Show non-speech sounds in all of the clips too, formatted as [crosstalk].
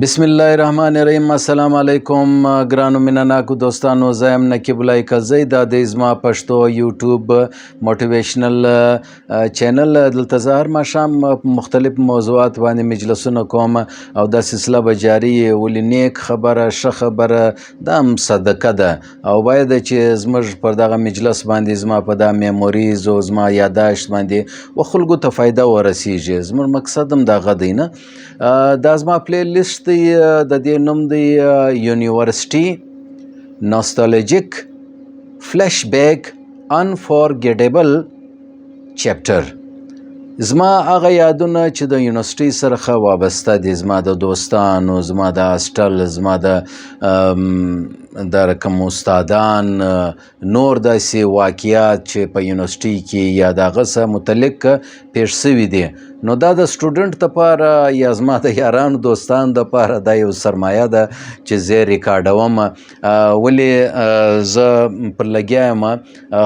بسم الله الرحمن الرحیم السلام علیکم ګرانو مینناکو دوستانو زم نقیب الله کزی د د ازما پښتو یوټیوب موټیویشنل چینل دلته زهر ما شام مختلف موضوعات باندې مجلسونه کوم او دا سلسله به جاری ولې نیک خبره ښه خبره دا هم صدقه ده او باید چې زموږ پر دغه مجلس باندې زما په دا میموریز او زما یاداشت باندې و خلکو ته فایده ورسیږي زموږ مقصد هم دغه دی نه دا زما پلی لیست دی د دې نوم دی یونیورسيټي نوستالجیک فلش بیک انفورګیټیبل چپټر زما هغه یادونه چې د یونیورسيټي سره وابسته دي زما د دوستانو زما د هاسټل زما د د رقم استادان نور داسې واقعیات چې په یونیورسيټي کې یا دغه سره متعلق پیښ شوي دي نو دا د سټوډنټ لپاره یا زما د یارانو دوستانو لپاره دا یو سرمایه ده چې زه ریکارډوم. ولې زه پر لګیا یم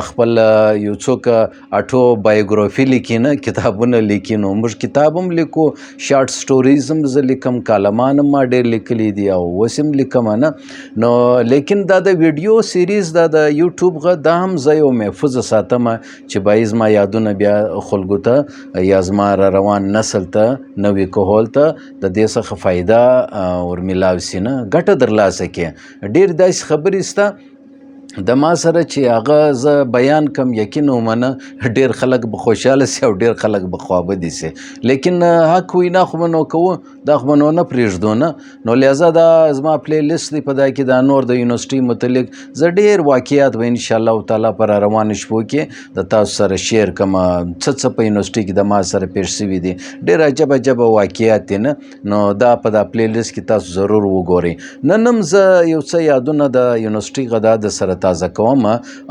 خپل یو څوک اټو بایوګرافي لیکي نه کتابونه لیکي نو موږ کتاب هم لیکو شارټ سټوریز هم زه لیکم کالمان ما ډېر لیکلي دي او اوس هم لیکم نه. نو لیکن دا د ویډیو سیریز دا د یوټیوب غ دا هم زه یو محفوظ ساتم چې باید زما یادونه بیا خلکو ته یا زما را روان نسل ته نوې کهول ته د دې څخه فایده ورمیلاو سي نه ګټه درلاسه کې ډېر داسې خبرې سته د ما سره چې هغه زه بیان کم یقین ومنه ډیر خلک به خوشاله سي او ډیر خلک به خوابدي سي. لیکن حق وینا خو منو کوو دا خو منو نه پرېږدو نه. نو لہذا دا زما پلی لیست دی په دا کې دا نور د یونیورسيټي متعلق زه ډیر واقعیات به ان شاء الله تعالی پر روان شپو کې د تاسو سره شیر کوم څه څه په یونیورسيټي کې د ما سره پیښ شوي دي. ډیر عجب عجب واقعیات دي نه. نو دا په دا پلی لیست کې تاسو ضرور وګورئ. نن هم زه یو څه یادونه د یونیورسيټي غدا د سره تازه کوم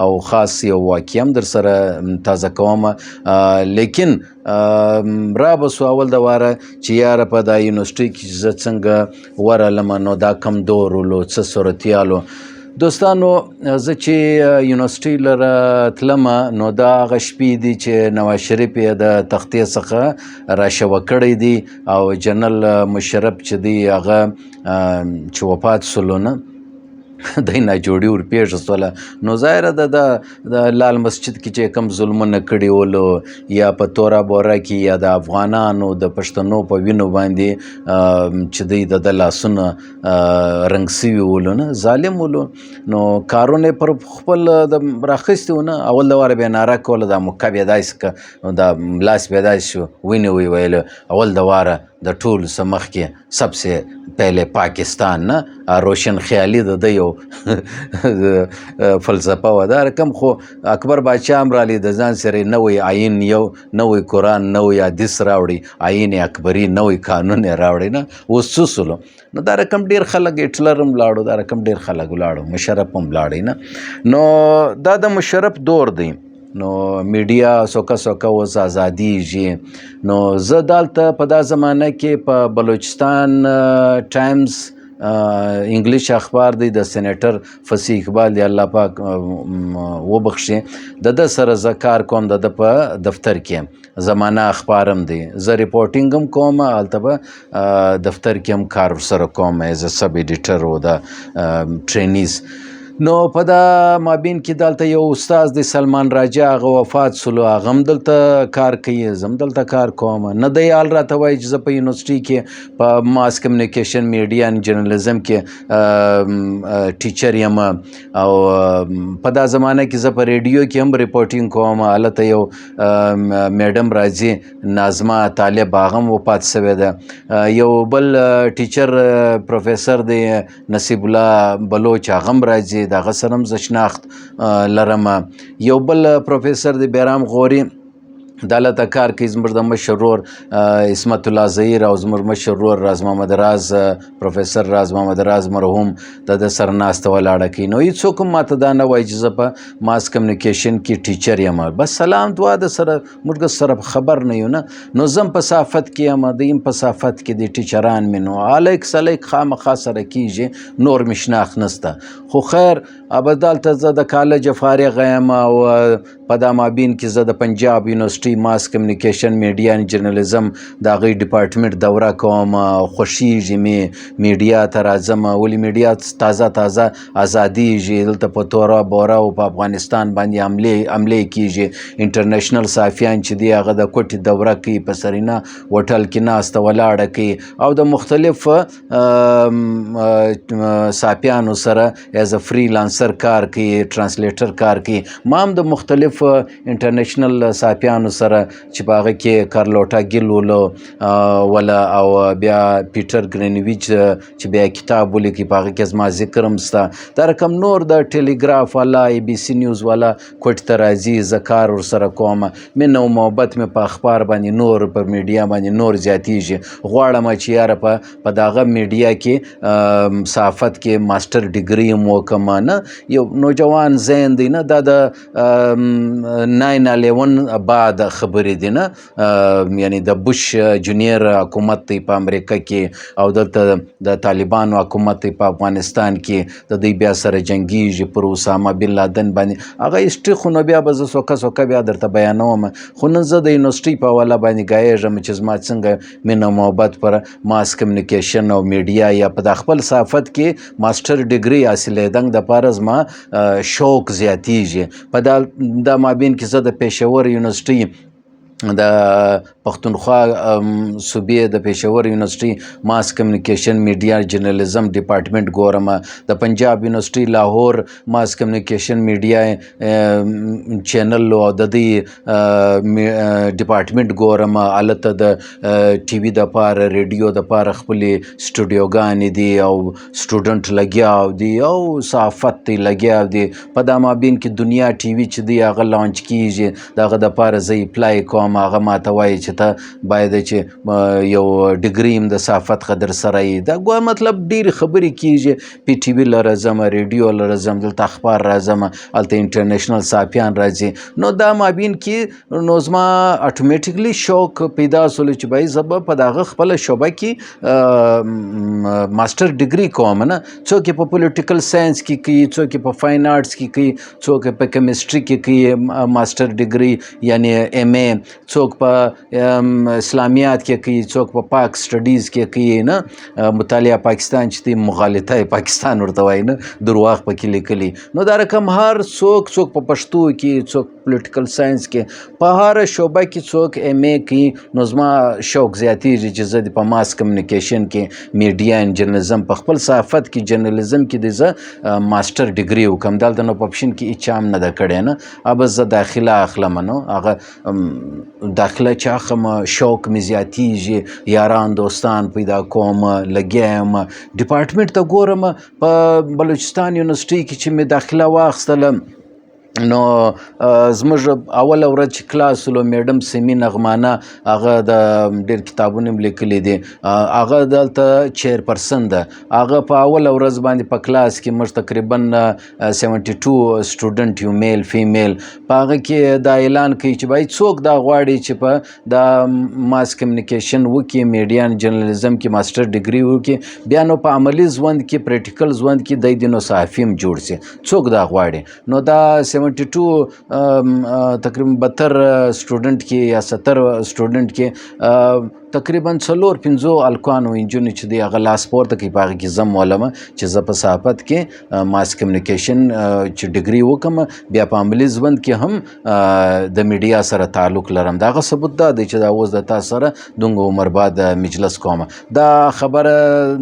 او خاص یو واقع هم در سره تازه کوم لیکن را به سو اول د واره چې یاره په دا یونیورسيټي کې زه څنګه ورالم نو دا کم دور ولو څه صورتیالو. دوستانو زه چې یونیورسيټي لره تلم نو دا هغه شپې دي چې نواز شریف یې د تختې څخه راشوه کړی دی او جنرال مشرف چې دی هغه چې وفات سولو نه [laughs] د نه جوړي ور پیښ سوله نو ظاهر ده د لال مسجد کې چې کم ظلمونه کړي ولو یا په تورا بورا کې یا د افغانانو د پښتنو په وینو باندې چې د د لاسونه رنگ سوي ولو نه؟ ظالم ولو. نو کارونه پر خپل د راخستونه اول د واره به ناره کوله د مکه دایس ک د لاس به دایس شو. ویني وی ویل اول د واره د ټول سمخ کې سبسه پهله پاکستان نه روشن خیالي د یو فلسفه و دا رقم خو اکبر بادشاہ امرالی د ځان سره نوې آئین یو نوې قران نوې حدیث راوړي آئین اکبری نوې قانون راوړي نه وسوسلو نو دا رقم ډیر خلک هټلر هم لاړو دا رقم ډیر خلک لاړو مشرف هم لاړی نه نو دا د مشرف دور دی نو میډیا سوکه سوکه اوس ازادیږي. نو زه دلته په دا زمانه کې په بلوچستان ټایمز انګلیش اخبار دی د سېنیټر فصیح اقبال دی الله پاک وبخښي د د سره زکار کوم د په دفتر کې زمانہ اخبارم دی. زه ریپورتینګ هم کوم البته دفتر کې هم کار سره کوم. ایز سب ایډیټر او د ټرینیز نو په دا مابین کې دلته یو استاد دی سلمان راجا هغه وفات سلو هغه هم دلته کار کوي زم دلته کار کوم. نه دی آل راته وایي چې زه په یونیورسيټي کې په ماس کمیونیکیشن میډیا ان جرنالیزم کې ټیچر یم. او په دا زمانه کې زه په ریډیو کې هم ریپورتینګ کوم. الته یو میډم راځي نازما طالب هغه هم وفات شوی ده. یو بل ټیچر پروفیسور دی نصیب الله بلوچ هغه هم راځي دغه سره هم زه شناخت لرم یو بل پروفیسر دی بیرام غوري دلته کار کوي زموږ د مشرور اسمت الله ظهیر او زموږ مشرور راز محمد راز پروفیسر راز محمد راز مرحوم د د سر ناسته ولاړه کوي نو هیڅوک ماته دا نه وایي چې زه په ماس کمیونیکیشن کې ټیچر یم. بس سلام دعا د سره موږ سره خبر نه یو نه. نو زم په صافت کې یم د یم په صافت کې د ټیچران مینو الیک سلیک خامخا سره کیږي نور مشناخ نسته. خو خیر ابدال ته زه د کالج فارغ یم او په دا مابین کې زه د پنجاب یونیورسيټي ماس کمیونیکیشن میډیا ان جرنالیزم دا غي ډپارټمنټ دوره کوم. خوشیږي می میډیا ته راځم. ولې میډیا تازه تازه ازادیږي؟ دلته په تورا بورا او په افغانستان باندې عمله عمله کیږي. انټرنیشنل صحافیان چې دی هغه د کوټي دوره کوي په سرینا هوټل کې ناسته ولاړه کوي او د مختلف صحافیانو سره ایز ا فریلانسر کار کوي ترانسلیټر کار کوي ما هم د مختلف انټرنیشنل صحافیانو سره چې په هغه کې کارلوټا ګیل ولا او بیا پیټر ګرینویچ چې بیا کتاب ولیکي په هغه کې زما ذکر هم سته. دا رقم نور د ټلګراف والا ای بي سي نیوز والا کوټ ته راځي زه کار ورسره کوم. مینه او محبت مې په اخبار باندې نور په میډیا باندې نور زیاتیږي. غواړم چې یاره په په دغه میډیا کې صحافت کې ماستر ډیګري مو کوم نه یو نوجوان زین دی نه دا د 911 بعد خبرې دي نه. یعنی د بوش جونیئر حکومت دی په امریکا کې او دلته د طالبانو حکومت دی په افغانستان کې د دې بیا سره جنگیږي پر اسامه بن لادن باندې. هغه هیستوري خو نو بیا به زه سوکه سوکه بیا درته بیانوم. خو نن زه د یونیورسيټي په حواله باندې ګایږم چې زما څنګه مینه محبت پر ماس کمیونیکیشن او میډیا یا په خپل صحافت کې ماستر ډیګري حاصلېدنګ د پاره زما شوق زیاتیږي په دا مابین کې زه د پېښور یونیورسيټي د پښتونخوا صوبې د پېښور یونیورسيټي ماس کمیونیکیشن میډیا جرنالیزم ډپارټمنټ ګورم. د پنجاب یونیورسيټي لاهور ماس کمیونیکیشن میډیا چینل او د دې ډپارټمنټ ګورم. الته د ټي وي د پاره ریډیو د پاره خپل سټوډیوګان دي او سټوډنټ لګیا دي او صحافت لګیا دي. په دا مابین کې دنیا ټي وي چې دی هغه لانچ کیږي. دغه د پاره زی اپلای کوم کوم هغه ماته وایي چې ته باید چې یو ډیګري هم د صحافت قدر سره یې. دا ګویا مطلب ډېرې خبرې کیږي پی ټي وي لره ځم ریډیو لره ځم دلته اخبار راځم هلته انټرنیشنل صحافیان راځي. نو دا مابین کې نو زما اټومیټیکلی شوق پیدا سول چې بای زب په دغه خپل شوبه کې ماستر ډیګري کوم نه؟ څوک په پولیټیکل ساينس کې کوي څوک په فاین آرټس کې کوي څوک په کیمستري کې کوي ماستر ډیګري یعنی ایم ای څوک په اسلامیات کې کوي څوک په پاک سټډیز کې کوي نه؟ مطالعه پاکستان چې دی مغالطه پاکستان ورته وایي نه؟ درواغ پکې لیکلي. نو دا رقم هر څوک څوک په پښتو کې څوک پولیټیکل ساينس کې په هر شوبه کې څوک ایم ای کوي نو زما شوق زیاتیږي چې زه په ماس کمیونیکیشن کې میډیا ان جرنالیزم په خپل صحافت کې جرنالیزم کې د زه ماستر ډیګري وکم دلته نو په اپشن کې هیڅ هم نه د کړی نه اب زه داخله اخلم نو هغه داخله چې اخم شوق مې زیاتیږي یاران دوستان پیدا کوم لګیم ډپارټمنټ ته ګورم په بلوچستان یونیورسيټي کې چې مې داخله واخیستله نو زموږ اوله ورځ چې کلاس ولو میډم سیمي نغمانه هغه د ډېر کتابونه لیکلي دي. هغه دلته چیر پرسن ده. هغه په اوله ورځ باندې په کلاس کې موږ تقریبا 72 سټوډنټ یو میل فیمیل په هغه کې دا اعلان کوي چې بای څوک دا غواړي چې په د ماس کمیونیکیشن وکي میډیا جرنالیزم کې ماستر ډیګري وکي بیا نو په عملی ژوند کې پریکټیکل ژوند کې د دینو صحافیم جوړ سي څوک دا غواړي؟ نو دا 72 تقریبا 72 سټوډنټ کې یا 70 سټوډنټ کې تقریبا څلور پنځو الکانو انجونې چې دی هغه لاس پورته کوي په هغه کې زم علمه چې زه په صحافت کې ماس کمیونیکیشن چې ډیګري وکم بیا په عملی ژوند کې هم د میډیا سره تعلق لرم. دا غو ثبوت دا دی چې دا اوس د تاسو سره دغه عمر بعد مجلس کوم. دا خبره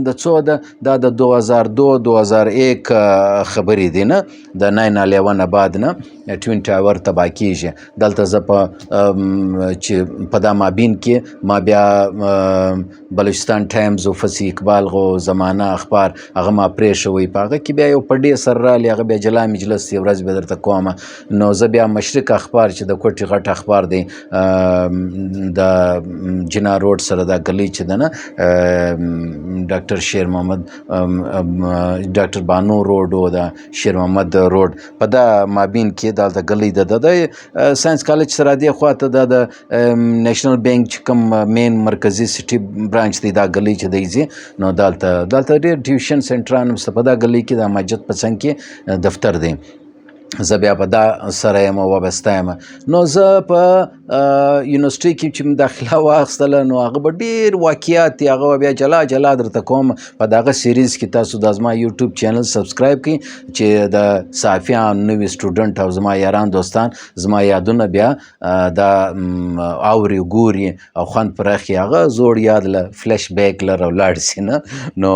د څو ده؟ دا د 2002 2001 خبرې دي نه؟ د 911 بعد نه؟ ټوین ټاور تبا کیږي. دلته زه په چې په دا مابین کې ما بیا بلوچستان ټایمز او فصیح اقبال غو زمانہ اخبار. هغه ما پرې شوی. پاغه کې بیا یو پډې سر را لغه بیا جلا مجلس یو ورځ به درته کوم نو زه بیا مشرق اخبار چې د کوټي غټ اخبار دی د جنا روډ سره دا گلی چې ده نه ډاکټر شیر محمد ډاکټر بانو روډ او دا شیر محمد روډ. په دا مابین کې دا د گلی د د ساينس کالج سره دی خواته د نېشنل بانک چې کوم مین مرکزی سټي برانچ دی دا غلی چې دی زی نو دالته دالته ډیر ټیوشن سنټران مستفاده غلی کې د مسجد په څنګ کې دفتر دی۔ زه بیا په دا سره یم وابسته یم۔ نو زه په یونیورسيټي کې چې داخله واخیستله نو هغه به ډېر واقعیات دي هغه بیا جلا جلا درته کوم. په دغه سیریز کې تاسو د زما یوټیوب چینل سبسکرایب کړئ چې د صحافیان نوي سټوډنټ او زما یاران دوستان زما یادونه بیا دا اوري ګوري او خوند پرخي هغه زوړ یاد له فلش بیک لره ولاړ سي نه. نو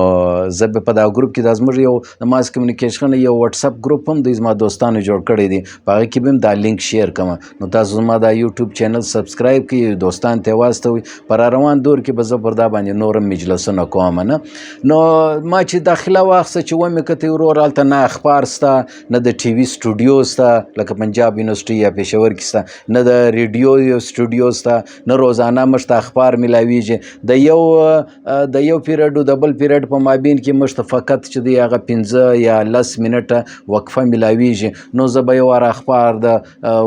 زه به په دا ګروپ کې د زموږ یو د ماس کمیونیکیشن یو واتس اپ ګروپ هم د زما دوستانو جوړ کړی دی. په هغه کې به دا لینک شیر کوم نو تاسو زما دا یوټیوب چینل سبسکرایب کړئ دوستان ته واستوي پر روان دور کې به زه پر دا باندې نورم مجلسونه کوم نه؟ نو ما چې داخله واخسته چې و مې کته ورور الته نه اخبار ستا نه د ټي وي سټوډیو ستا لکه پنجاب یونیورسيټي یا پېښور کې ستا نه د ریډیو یو سټوډیو ستا نه روزانه مشته اخبار ملاویږي. د یو د یو پیریډ د بل پیریډ په مابین کې مشته فقط چې دی هغه 15 یا 10 منټه وقفه ملاویږي. نو زه به یو اخبار د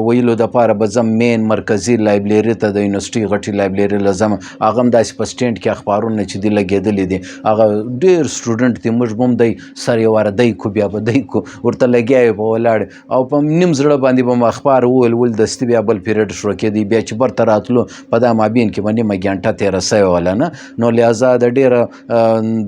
ویلو د پاره به زم مین مرکزی لایبرری ته د یونیورسيټي غټي لایبرری لزم هغه هم داسې په سټینډ کې اخبارونه چې دی لګېدلې دي. هغه ډیر سټوډنټ دي موږ هم دی سر یو واره دی کو بیا به دی کو. ورته لګیا په ولاړ. او په نیم زړه باندې به اخبار ول ول دستي بیا بل پیریډ شروع کېدی. بیا چې برته راتلو په دا مابین کې باندې مګانټه تیر سوی ولا نه؟ نو لہذا د ډیر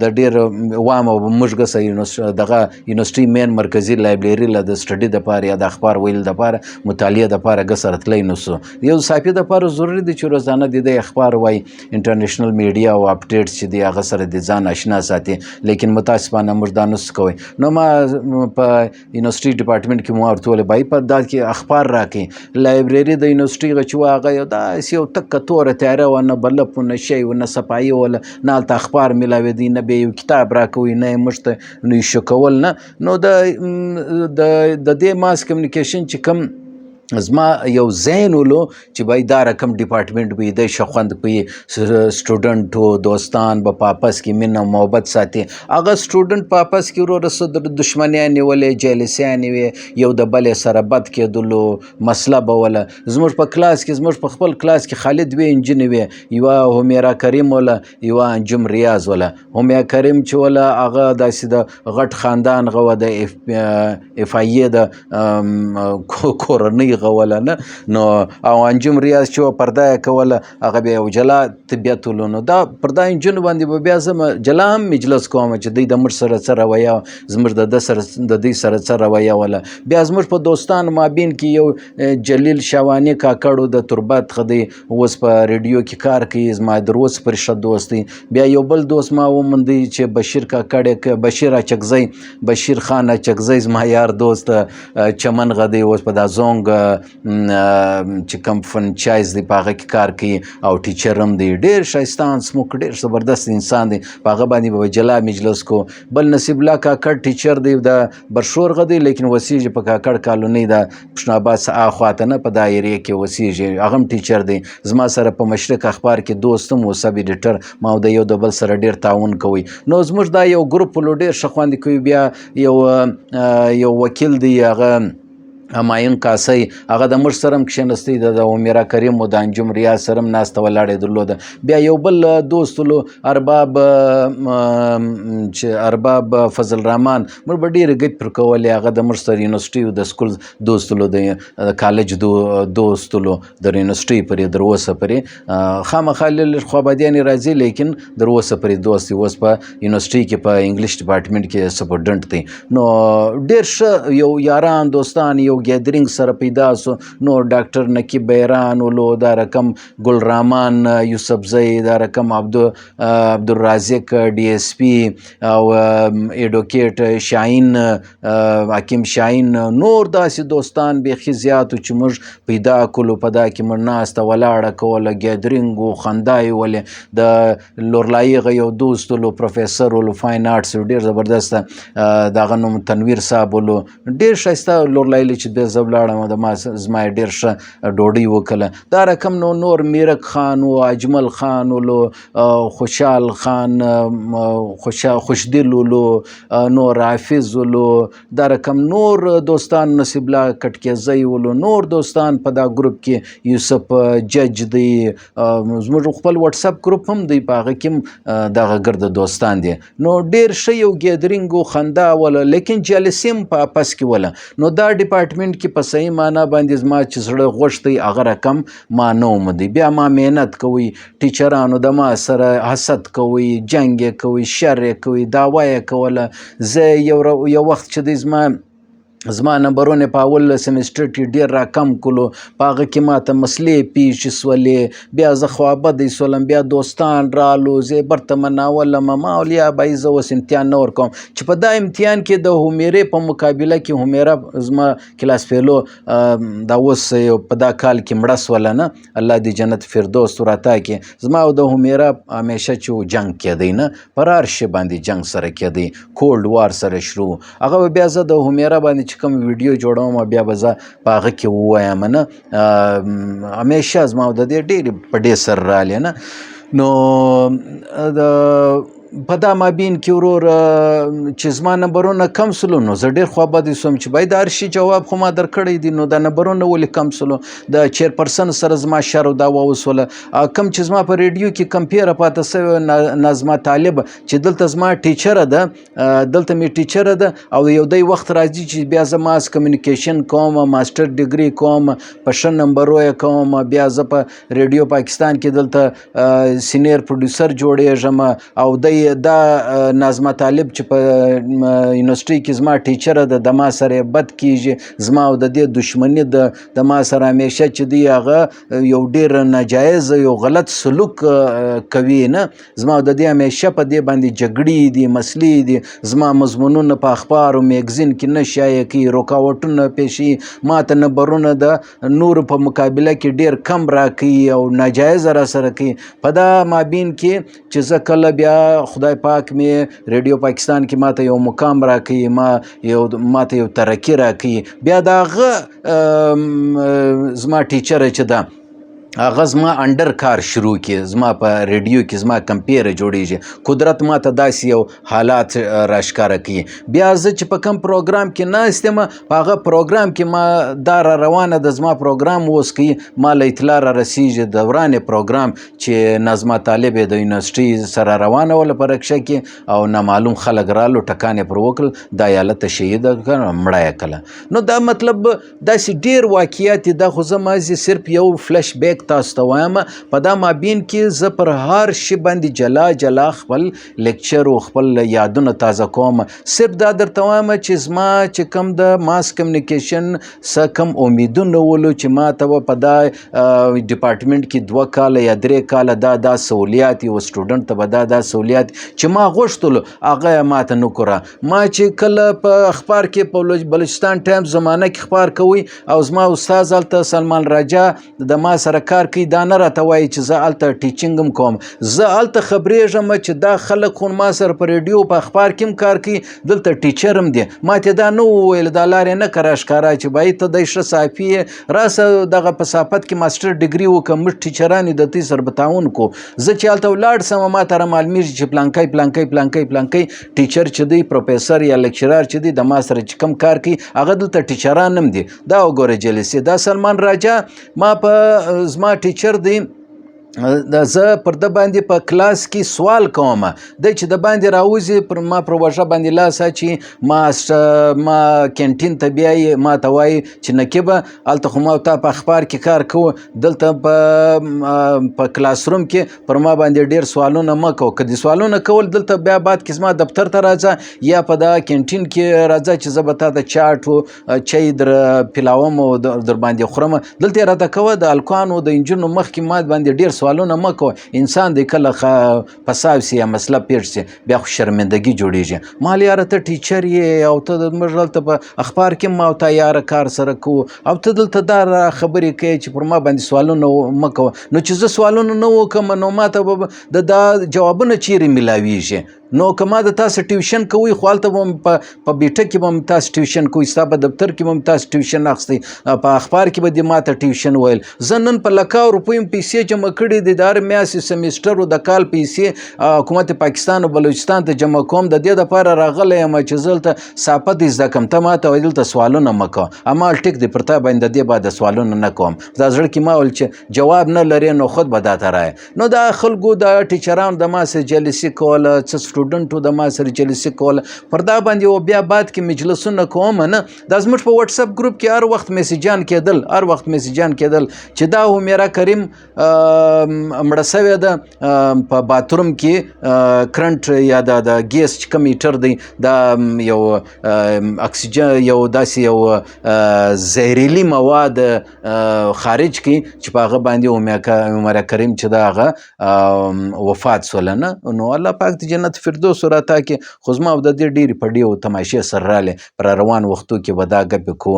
د ډیر وامه موږ غسه دغه یونیورسيټي مین مرکزی لایبرری ل د سټډي د پاره یا د اخبار ویل د پاره مطالعه د پاره غسر تللی نو سو یو صحافي د پاره ضروری دی چې روزانه د اخبار وای انټرنیشنل میډیا او اپډیټ چې دی هغه سره د ځان آشنا ساتي. لیکن متاسفانه موږ دا نس کوي نو ما په یونیورسيټي ډپارټمنټ کې مو ورته بای په دا کې اخبار راکې. لایبرری د یونیورسيټي غچ واغه یو دا یو تک تور تیاره و نه بلپ نه شی و نه صفایي ول نه الته اخبار ملاوي دي نه به یو کتاب راکوي نه مشته نو شو کول نه. نو د د د دې ماس کمیونیکیشن چې کم زما یو ذهن ولو چې بای دا رقم ډپارټمنټ به د شخوند په سټوډنټ دوستان به پاپس کې مینه محبت ساتي. هغه سټوډنټ پاپس کې ورو رسد دښمنیان نیولې جیلسیان وي یو د بل سره بد کېدلو مسله به ولا زموږ په کلاس کې زموږ په خپل کلاس کې خالد وی انجن وي یو همیرا کریم ولا یو انجم ریاض ولا همیرا کریم چې ولا هغه داسې د غټ خاندان غو د اف ای د کورنۍ غوله نه نو او انجم ریاض چې پرده کوله هغه بیا جلا طبیعت نو دا پرده انجن باندې به بیا زم جلا هم مجلس کوم چې د مر سره سره ویا زمر د سره د دې سره سره ویا ولا بیا زمر په دوستان مابین کې یو جلیل شوانی کاکړو د تربت خدي اوس په ریډیو کې کار کوي زما دروس پر شد دوستي بیا یو بل دوست ما ومندي چې بشیر کاکړ بشیر چکزی بشیر خان چکزی زما یار دوست چمن غدي اوس په دا زونګ چې کم فرنچایز دی په هغه کې کار کوي او ټیچر هم دی. ډیر شایستان سموک ډیر زبردست انسان دی. په هغه باندې به جلا مجلس کو. بل نصیب الله کاکړ ټیچر دی د برشور غدي لیکن وسیج په کاکړ کالونی د پښناباس اخواته نه په دایره کې وسیج هغه ټیچر دی. زما سره په مشرق اخبار کې دوستم او سب ایډیټر. ما د یو د بل سره ډیر تعاون کوي نو زموږ دا یو ګروپ له ډیر شخواندي کوي بیا یو یو وکیل دی هغه همایون کاسي هغه د مر سرم کښینستی د عمره کریم او د انجم ریاض سرم ناسته ولاړې درلوده. بیا یو بل دوستلو ارباب چې ارباب فضل الرحمن مر به ډیر غټ پر کولې. هغه د مر سر یونیورسيټي د سکول دوستلو د کالج دو دوستلو د یونیورسيټي پرې دروسه پرې. خامخال خوابديان راځي لیکن دروسه پرې دوست اوس په یونیورسيټي کې په انګلیش ډپارټمنټ کې سپورټنټ دی. نو ښه یو یاران دوستان یو ګیدرینګ سره پیدا سو نو ډاکټر نقیب بیران ولو دا رقم ګل رحمان یوسفزئی دا رقم عبد عبدالرازق ډي اس پی او ایډوکیټ شاهین حکیم شاهین نور داسې دوستان بیخي زیات چې موږ پیدا کولو په دا کې موږ ناسته ولاړه کوله ګیدرینګ او خندای ولې د لورلای یو دوست لو پروفیسور ولو فاین آرټس ډیر زبردست دغه نوم تنویر صاحب ولو ډیر شایسته لورلای چې د زبلاړم د ما زما ډیر ښه ډوډۍ وکړه دا رقم نو نور میرک خان او اجمل خان ولو خوشحال خان خوشا خوشدل ولو نور حافظ ولو. دا رقم نور دوستان نصیب الله کټکیزی ولو. نور دوستان په دا ګروپ کې یوسف جج دی زموږ خپل واتس اپ ګروپ هم دی په هغه کې دغه ګرد دوستان دي. نو ډیر ښه یو ګیدرینګ خندا ولا لیکن جلسیم په پس کې ولا نو دا ډپارټمنټ ډپارټمنټ کې په صحیح معنا باندې زما چې زړه غوښتی هغه رقم ما نه وموندی بیا ما محنت کوي ټیچرانو د ما سره حسد کوي جنګ کوي شر کوي دعوا یې کوله. زه یو یو وخت چې دی زما زما نمبرونه په اول سمستر کې ډیر را کم کولو. په هغه کې ماته مسلې پیښې سولې. بیا زه خوابدی سولم بیا دوستان رالو زه برته مناولم. ما اولیا به زه اوس امتحان نه ورکوم. چې په دا امتحان کې د همیرې په مقابله کې همیره زما کلاس فیلو دا اوس په دا کال کې مړه سوله نه. الله دې جنت فردوس ورته کې. زما او د همیره همیشه چې جنگ کېدی نه پر هر شي باندې جنگ سره کېدی کولډ وار سره شروع. هغه بیا زه د همیره باندې چې کوم ویډیو جوړوم بیا به زه په هغه کې ووایم نه؟ همیشه زما د دې ډېرې په ډېر سر رالې نه؟ نو د په دا مابین کې ورور چې زما نمبرونه کم سلو نو زه ډېر خوابدی سوم چې باید هر شي جواب خو ما درکړی دی نو دا نمبرونه ولې کم سلو؟ د چیرپرسن سره زما شر او دعوا وسوله. ا، کم چې زما په ریډیو کې کم پیره پاته سوی نا- نازما طالب چې دلته زما ټیچره ده دلته می ټیچره ده او یو دی وخت راځي چې بیا زه ماس کمیونیکیشن کوم ماستر ډیګري کوم په ښه نمبرو یې کوم بیا زه په ریډیو پاکستان کې دلته سینیر پروډوسر جوړیږم او دی دا ا، نازما طالب چې په م، یونیورسيټي کې زما ټیچره ده د ما سره بد کیږي. زما او د دې دشمنی د د ما سره همیشه چې دی هغه یو ډیر ناجایز یو غلط سلوک کوي نه. زما د دې همیشه په دې باندې جګړې دي مسلې دي. زما مضمونونه په اخبار او میگزین کې نه شایع کوي رکاوټونه پیشي ما ته نمبرونه د نور په مقابله کې ډیر کم راکوي او ناجایز را سره کوي. په دا مابین کې چې زه کله بیا خدای پاک می ریډیو پاکستان کې ماته یو مقام راکوي ما یو ماته یو ترقی راکوي بیا دا هغه زما ټیچر چې ده هغه زما انډر کار شروع کی زما په ریډیو کې زما کمپیر جوړیږي. قدرت ما ته داسې یو حالات راښکاره کوي بیا زه چې په کم پروګرام کې ناست یم په هغه پروګرام کې ما دا را روانه د زما پروګرام اوس کوي ما له اطلاع را رسیږي. دوران پروګرام چې نظما طالب د یونیورسيټي سره روانه وله په رکشه کې او نامعلوم خلک رالو ټکان یې پر وکړل دا ایالت شهید کړه مړه یې کړه. نو دا مطلب داسې ډیر واقعیات دي دا خو زه مازې صرف یو فلش بیک تاسو ته وایم په دا مابین کې زه پر هر شي باندې جلا جلا خپل لیکچر او خپل یادونه تازه کوم. صرف دا درته وایم چې زما چې کم د ماس کمیونیکیشن څه کم امیدونه ولو چې ما ته په دا ډپارټمنټ کې دوه کاله یا درې کاله دا دا سہولیات یو سټوډنټ ته به دا دا سہولیات چې ما غوښتلو هغه ما ته نه کوره ما چې کله په اخبار کې په بلوچ- بلوچستان ټایمز زمانه کې خبر کوي او زما استاد هلته سلمان راجا د ما سره کار کوي دا نه راته وایي چې زه هلته ټیچینګ هم کوم. زه هلته خبرېږم چې دا خلک خو ما سره په ریډیو په اخبار کې هم کار کوي دلته ټیچر هم دی ما ته دا نه وویل دا لارې نه کړه ښکاره چې بای ته د ښه صحافي راسه دغه په صحافت کې ماسټر ډیګري وکړم موږ ټیچران د دې سره به تعاون کو زه چې هلته ولاړ سم ما ته را معلومیږي چې پلانکی پلانکی پلانکی پلانکی ټیچر چې دی پروفیسر یا لیکچرار چې دی د ما سره چې کم کار کوي هغه دلته ټیچران هم دي. دا وګوره جلسې. دا سلمان راجا ما په زما ټیچر دی د زه پر د باندې په کلاس کې سوال کوم. د چې د باندې راوځي پر ما پر وژه باندې لاس اچي ما ما کینټین ته بیایي ما ته وایي چې نقیبه هلته خو ما تا په اخبار کې کار کوو. دلته په په کلاس روم کې پر ما باندې ډیر سوالونه که دې سوالونه کول دلته بیا بعد کې زما دفتر ته راځه یا په دا کینټین کې راځه چې زه به تا د چاټ چای در پیلاوم او در باندې خورم. دلته راته کوه د الکانو د انجونو مخکې ما باندې ډیر سوالونه مه کوه. انسان دی کله فساد سي یا مسله پیښ سي بیا خو شرمندګي جوړیږي مال یاره ته ټیچر یې او ته موږ دلته په اخبار کې ما او تا یاره کار سره کوو. او ته دلته دا خبرې کوي چې پر ما باندې سوالونه مه کوه. نو چې زه سوالونه نه وکم نو ما ته به د دا جوابونه چیرې ملاویږي نو که ما د تاسو ټیوشن کوي خو هلته به په بیټه کې به تاسو ټیوشن کوئ ستا په دفتر کې به تاسو ټیوشن اخیستی. په اخبار کې به دې ما ته ټیوشن ویل. زه نن په لکاو روپیو پیسې جمع کړي دي د هر میاشتې سمیسټر او د کال پیسې حکومت پاکستان او بلوچستان ته جمع کوم. د دې دپاره راغلی یم چې زه دلته صافه دې زده کړم ته ما ته وایي دلته سوالونه مه کوه. اما ټیک دی پر تا باندې دې بعد سوالونه نه کوم. دا زړه کې ما ویل چې جواب نه لري نو خود به دا ته نو دا خلکو د ټیچرانو د ما سره جلسې کوله څه سټوډنټو د ما سره جلسې کوله. پر دا باندې او بیا بعد کې مجلسونه کوم نه؟ دا زموږ په واتس اپ ګروپ کې هر وخت میسیجان کېدل هر وخت میسیجان کېدل. چې دا همیرا کریم مړه سوی ده په باتروم کې کرنٹ یا د ګیس چې کوم میټر دی دا یو اکسیجن یو داسې یو زهريلي مواد خارج کی چې په هغه باندې عمر کریم چې دا هغه وفات سول نه؟ نو الله پاک د جنت فردوس راته کې خو زما د دې ډېری په ډیو تماشې سره رااله پر روان وختو کې ودا غپ کو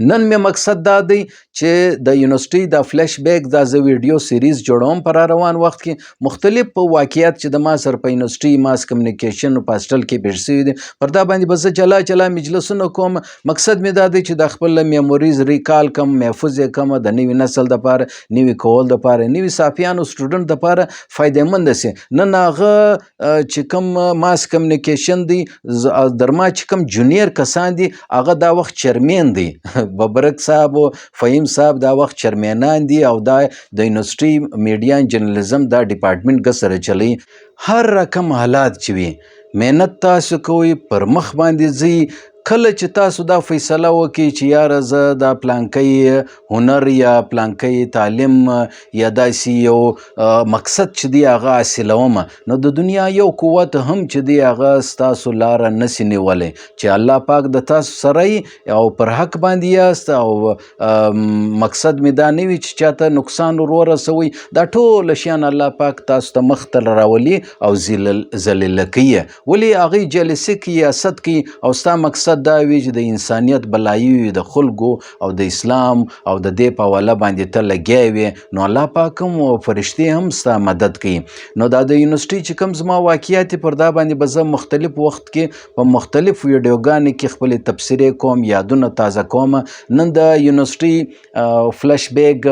نن مې مقصد دا دی چې د یونیورسيټي د فلش بیک دا ز ویډیو سیریز جوړوم پر روان وخت کې. مختلف واقعیت چې د ما سر په یونیورسيټي ماس کمیونیکیشن او پاستل کې پیښ شوی دي. پر دا باندې بس چلا چلا مجلسونه کوم. مقصد مې دا دی چې د خپل میموریز ریکال کم محفوظ کم د نوی نسل د پاره نوی کول د پاره نوی صافیانو سټوډنټ د پاره فائدمند سي نن هغه چې کم ماس کمیونیکیشن دی درما چې کم جونیئر کسان دي هغه دا وخت چرمن دي [laughs] ببرک صاحب او فهیم صاحب دا وخت چرمنان دي او دا د یونیورسيټي میډیا جرنالیزم دا ډپارټمنټ ګ سره چلی. هر رقم حالات چې وي مهنت تاسو کوئ پر مخ باندې ځي کله چې تاسو دا فیصله وکړئ چې یاره زه دا پلانکی هنر یا پلانکی تعلیم یا داسې یو مقصد چې دی هغه حاصلوم نو د دنیا یو قوت هم چې دی هغه ستاسو لاره نسی نیولی چې الله پاک د تاسو سره او پر حق باندې یاست او مقصد می دا نه وي چې چاته نقصان ور ورسوي دا ټول شیان الله پاک تاسو ته مختل راولي او ذلیل کوي ولی هغه جلسه کې یاست کې او ستا مقصد دا وي چې د انسانیت بلایي وي د خلکو او د اسلام او د دې په والا باندې ته لګیا وي نو الله پاک هم او فرشتي هم ستا مدد کوي. نو دا د یونیورسيټي چې کوم زما واقعیت پر دا باندې به زه مختلف وخت کې په مختلف ویډیوګانې کې خپل تبصرې کوم یادونه تازه کوم. نن د یونیورسيټي فلش بیگ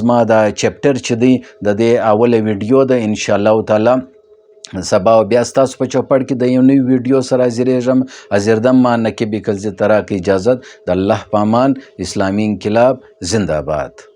زما دا چپټر چې دی د دې اوله ویډیو ده ان شاء الله تعالی سبا بیا ستاسو په چوپړ کې د یو نوی ویډیو سره حاضرېږم حاضردم ما نکبي کلزي ترا کی اجازت. د الله پامان اسلامی انقلاب زنده باد